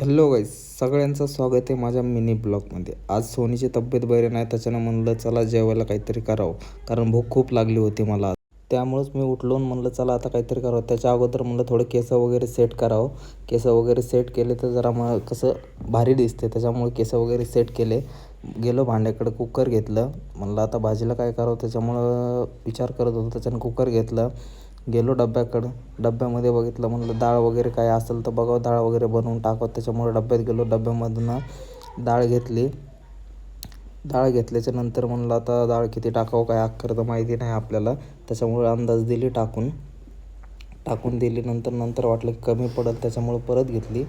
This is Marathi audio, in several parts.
हॅलो गाईज सगळ्यांचं स्वागत आहे माझ्या मिनी ब्लॉगमध्ये. आज सोनीची तब्येत बरी नाही त्याच्यानं म्हणलं चला जेवायला काहीतरी करावं. कारण भूक खूप लागली होती मला त्यामुळंच मी उठलो म्हणलं चला आता काहीतरी करावं. त्याच्या अगोदर म्हणलं थोडं केस वगैरे सेट करावं. केस वगैरे सेट केले तर जरा मग कसं भारी दिसते. त्याच्यामुळे केस वगैरे सेट केले. गेलो भांड्याकडं कुकर घेतलं. म्हणलं आता भाजीला काय करावं? त्याच्यामुळं विचार करत होतो त्याच्यानं कुकर घेतलं. गेलो डब्याकडं डब्यामध्ये बघितलं म्हणलं डाळ वगैरे काय असेल तर बघावं डाळ वगैरे बनवून टाकावं त्याच्यामुळे डब्यात गेलो डब्यामधनं डाळ घेतली. डाळ घेतल्याच्या नंतर म्हणलं आता डाळ किती टाकावं काय अख्खर तर माहिती नाही आपल्याला. त्याच्यामुळे अंदाज दिली टाकून. टाकून दिली नंतर नंतर वाटलं की कमी पडेल त्याच्यामुळं परत घेतली.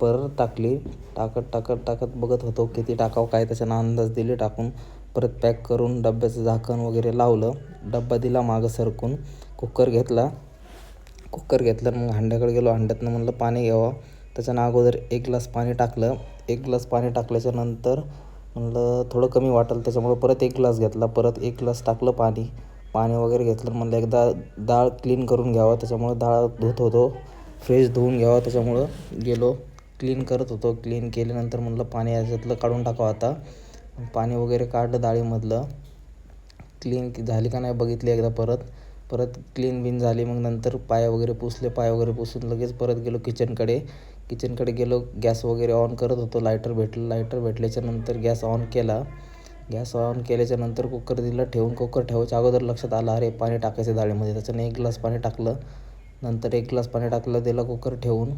परत टाकली. टाकत टाकत टाकत बघत होतो किती टाकावं काय त्याच्यानं अंदाज दिली टाकून. परत पॅक करून डब्याचं झाकण वगैरे लावलं. डब्बा दिला मागं सरकून. कुकर घेतला. कुकर घेतलं मग हांड्याकडे गेलो. हांड्यातनं म्हणलं पाणी घ्यावं. त्याच्यानं अगोदर एक ग्लास पाणी टाकलं. एक ग्लास पाणी टाकल्याच्या नंतर म्हणलं थोडं कमी वाटेल त्याच्यामुळं परत एक ग्लास घेतला. परत एक ग्लास टाकलं पाणी. पाणी वगैरे घेतलं म्हणलं एकदा डाळ क्लीन करून घ्यावं. त्याच्यामुळं डाळ धुत होतो. फ्रेश धुवून घ्यावं. त्याच्यामुळं गेलो. क्लीन करत होतो. क्लीन केल्यानंतर म्हणलं पाणी याच्यातलं काढून टाकावं आता. पाणी वगैरे काढलं डाळीमधलं. क्लीन झाली का नाही बघितली एकदा परत. परत क्लीन बिन झाली मग नंतर पाय वगैरे पुसले. पाय वगैरे पुसून लगेच परत गेलो किचनकडे किचनकडे गेलो गॅस वगैरे ऑन करत होतो. लायटर भेटलं लायटर भेटल्याच्या नंतर गॅस ऑन केला. गॅस ऑन केल्याच्यानंतर कुकर दिला ठेवून कुकर ठेवायच्या अगोदर लक्षात आलं अरे पाणी टाकायचं डाळीमध्ये. त्याच्यानं एक ग्लास पाणी टाकलं. नंतर एक ग्लास पाणी टाकलं दिलं कुकर ठेवून.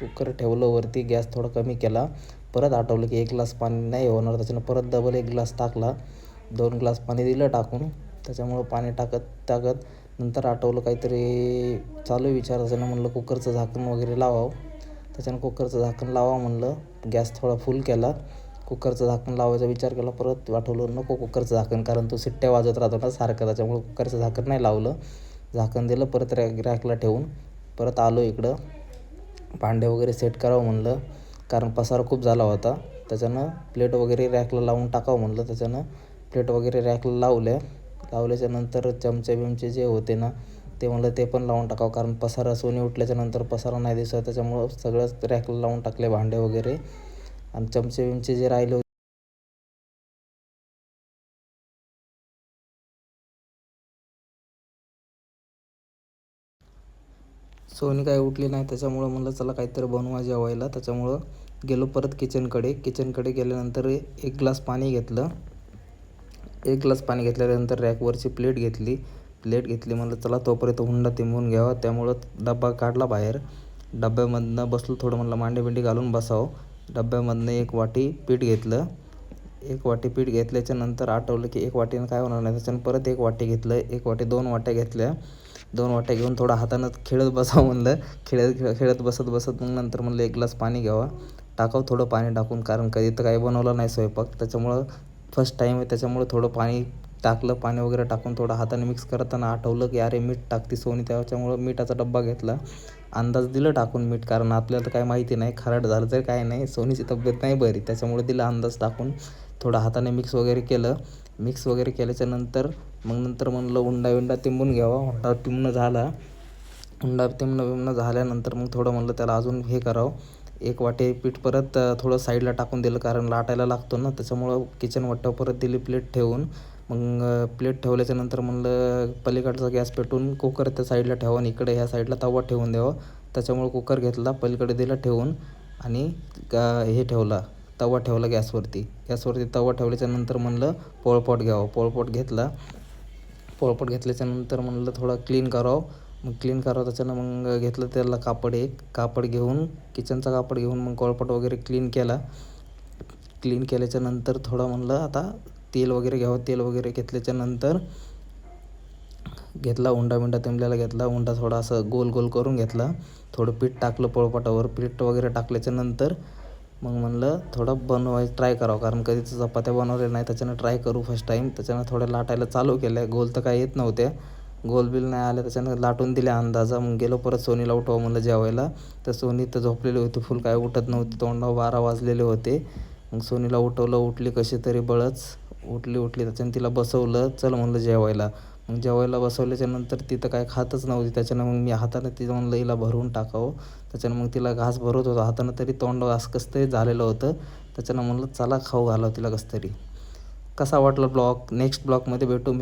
कुकर ठेवलं वरती गॅस थोडा कमी केला. परत आठवलं की एक ग्लास पाणी नाही होणार. त्याच्यानं परत डबल एक ग्लास टाकला. दोन ग्लास पाणी दिलं टाकून. त्याच्यामुळं पाणी टाकत टाकत नंतर आठवलं काहीतरी चालू आहे विचार. त्याच्यानं म्हणलं कुकरचं झाकण वगैरे लावावं. त्याच्यानं कुकरचं झाकण लावा म्हणलं. गॅस थोडा फुल केला. कुकरचं झाकण लावायचा विचार केला. परत आठवलं नको कुकरचं झाकण कारण तो सिट्ट्या वाजत राहतो ना सारखं. त्याच्यामुळं कुकरचं झाकण नाही लावलं. झाकण दिलं परत रॅक रॅकला ठेवून. परत आलो इकडं. भांडे वगैरे सेट करावं म्हणलं. कारण पसारा खूप झाला होता. त्याच्यानं प्लेट वगैरे रॅकला लावून टाकावं म्हणलं. त्याच्यानं प्लेट वगैरे रॅकला लावल्या लावल्याच्यानंतर चमचे बिमचे जे होते ना ते म्हणलं ते पण लावून टाकावं. कारण पसारा सोनी उठल्याच्यानंतर पसारा नाही दिसत. त्याच्यामुळं सगळंच रॅकला लावून टाकले भांडे वगैरे. आणि चमचे बिमचे जे राहिले सोनी काय उठली नाही त्याच्यामुळं म्हणलं चला काहीतरी बनवा जेवायला. त्याच्यामुळं गेलो परत किचनकडे किचनकडे गेल्यानंतर एक ग्लास पाणी घेतलं. एक ग्लास पाणी घेतल्यानंतर रॅकवरची प्लेट घेतली. प्लेट घेतली म्हणलं चला तोपर्यंत हुंडा तिंबून घ्यावा. त्यामुळं डबा काढला बाहेर. डब्यामधनं बसलो थोडं म्हणलं मांडी बिंडी घालून बसावं. डब्यामधनं एक वाटी पीठ घेतलं. एक वाटी पीठ घेतल्याच्या नंतर आठवलं की एक वाटीनं काय होणार नाही त्याच्यानं परत एक वाटी घेतलं. एक वाटी दोन वाट्या घेतल्या. दोन वाट्या घेऊन थोडा हातानं खेळत बसावं म्हणलं. खेळत खेळ खेळत बसत बसत मग नंतर म्हणलं एक ग्लास पाणी घ्यावा. टाकावं थोडं पाणी टाकून कारण कधी तर काही बनवलं नाही स्वयंपाक. त्याच्यामुळं फर्स्ट टाईम आहे त्याच्यामुळं थोडं पाणी टाकलं पाणी वगैरे टाकून थोडं हाताने मिक्स करताना आठवलं की अरे मीठ टाकते सोनी त्याच्यामुळं मिठाचा डब्बा घेतला. अंदाज दिलं टाकून मीठ कारण आपल्याला तर काय माहिती नाही. खराट झालं तर काय नाही. सोनीची तब्येत नाही बरी. त्याच्यामुळे दिलं अंदाज टाकून. थोडं हाताने मिक्स वगैरे केलं. मिक्स वगैरे केल्याच्यानंतर मग नंतर म्हणलं उंडा विंडा तिंबून घ्यावा. हुंडा तिंबणं झाला. हुंडा तिंबणं बिंबणं झाल्यानंतर मग थोडं म्हणलं त्याला अजून हे करावं. एक वाटे पीठ परत थोडं साईडला टाकून दिलं कारण लाटायला लागतो ना. त्याच्यामुळं किचन वट्टा परत दिली प्लेट ठेवून. मग प्लेट ठेवल्याच्या नंतर म्हणलं पलीकडचा गॅस पेटून कुकर त्या साईडला ठेवा आणि इकडे ह्या साईडला तवा ठेवून द्यावा. त्याच्यामुळं कुकर घेतला पलीकडे दिला ठेवून आणि हे ठेवला तवा ठेवला गॅसवरती गॅसवरती तवा ठेवल्याच्या नंतर म्हणलं पोळपाट घ्यावं. पोळपाट घेतला. पोळपाट घेतल्याच्या नंतर म्हणलं थोडा क्लीन करावं. मग क्लीन करावं त्याच्यानं मग घेतलं त्याला कापड एक. कापड घेऊन किचनचा कापड घेऊन मग कोळपट वगैरे क्लीन केला. क्लीन केल्याच्यानंतर थोडं म्हणलं आता तेल वगैरे घ्यावं तेल वगैरे घेतल्याच्या नंतर घेतला उंडा बिंडा तिंबल्याला घेतला उंडा थोडा असं गोल गोल करून घेतला. थोडं पीठ टाकलं पोळपाटावर पीठ वगैरे टाकल्याच्या नंतर मग म्हणलं थोडं बनवाय ट्राय करावं. कारण कधीच चपात्या बनवल्या नाही त्याच्यानं ट्राय करू फर्स्ट टाईम त्याच्यानं थोड्या लाटायला चालू केल्या. गोल तर काय येत नव्हत्या. गोल बिल नाही आल्या त्याच्यानं लाटून दिल्या अंदाजा. मग गेलो परत सोनीला उठवा म्हणलं जेवायला. तर सोनी तर झोपलेली होती फुल काय उठत नव्हती. तोंडावर बारा वाजलेले होते. मग सोनीला उठवलं उठली कशी तरी बळच. उठली उठली त्याच्यानं तिला बसवलं चल म्हणलं जेवायला. मग जेवायला बसवल्याच्या नंतर तिथं काय खातच नव्हती. त्याच्यानं मग मी हातानं तिथं म्हणलं हिला भरून टाकावं. त्याच्यानं मग तिला घास भरत होतो. हातानं तरी तोंड घास कसं तरी झालेलं होतं. त्याच्यानं म्हणलं चला खाऊ घालावं तिला कसं तरी. कसा वाटला ब्लॉग? नेक्स्ट ब्लॉगमध्ये भेटू.